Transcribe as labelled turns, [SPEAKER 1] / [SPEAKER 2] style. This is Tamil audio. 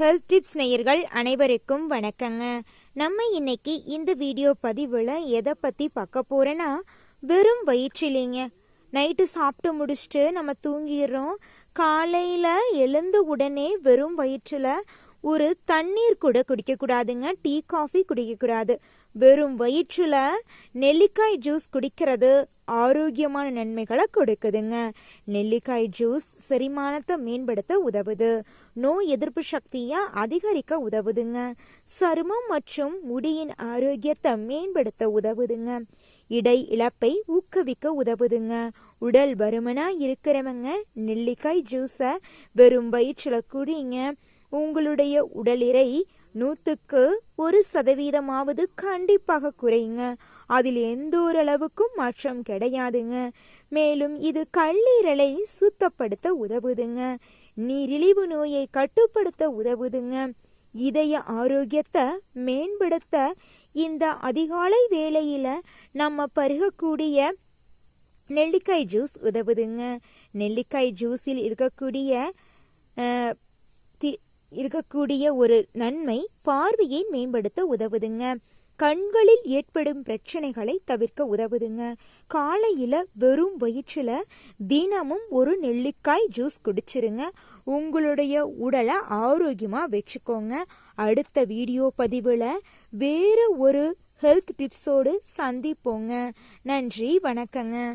[SPEAKER 1] ஹெல்த் டிப்ஸ் நேயர்கள் அனைவருக்கும் வணக்கங்க. நம்ம இன்னைக்கு இந்த வீடியோ பதிவில் எதை பற்றி பார்க்க போகிறேன்னா வெறும் வயிற்றிலேங்க நைட்டு சாப்பிட்டு முடிச்சுட்டு நம்ம தூங்கிடுறோம். காலையில் எழுந்த உடனே வெறும் வயிற்றில் ஒரு தண்ணீர் கூட குடிக்கக்கூடாதுங்க. டீ காஃபி குடிக்கக்கூடாது. வெறும் வயிற்றில் நெல்லிக்காய் ஜூஸ் குடிக்கிறது. ஆரோக்கியமான நன்மைகளை கொடுக்குதுங்க. நெல்லிக்காய் ஜூஸ் செரிமானத்தை மேம்படுத்த உதவுது. நோய் எதிர்ப்பு சக்தியை அதிகரிக்க உதவுதுங்க. சருமம் மற்றும் முடியின் ஆரோக்கியத்தை மேம்படுத்த உதவுதுங்க. இடை இழப்பை ஊக்குவிக்க உதவுதுங்க. உடல் பருமனாக இருக்கிறவங்க நெல்லிக்காய் ஜூஸை வெறும் வயிற்றில் குடிங்க. உங்களுடைய உடல் எடை நூற்றுக்கு ஒரு சதவீதமாவது கண்டிப்பாக குறையுங்க. அதில் எந்த ஒரு அளவுக்கும் மாற்றம் கிடையாதுங்க. மேலும் இது கல்லீரலை சுத்தப்படுத்த உதவுதுங்க. நீரிழிவு நோயை கட்டுப்படுத்த உதவுதுங்க. இதய ஆரோக்கியத்தை மேம்படுத்த இந்த அதிகாலை வேளையில நம்ம பருகக்கூடிய நெல்லிக்காய் ஜூஸ் உதவுதுங்க. நெல்லிக்காய் ஜூஸில் இருக்கக்கூடிய இருக்கக்கூடிய ஒரு நன்மை பார்வையை மேம்படுத்த உதவுதுங்க. கண்களில் ஏற்படும் பிரச்சனைகளை தவிர்க்க உதவுதுங்க. காலையில் வெறும் வயிற்றில் தினமும் ஒரு நெல்லிக்காய் ஜூஸ் குடிச்சிருங்க. உங்களுடைய உடலை ஆரோக்கியமாக வச்சுக்கோங்க. அடுத்த வீடியோ பதிவில் வேறு ஒரு ஹெல்த் டிப்ஸோடு சந்திப்போங்க. நன்றி வணக்கங்க.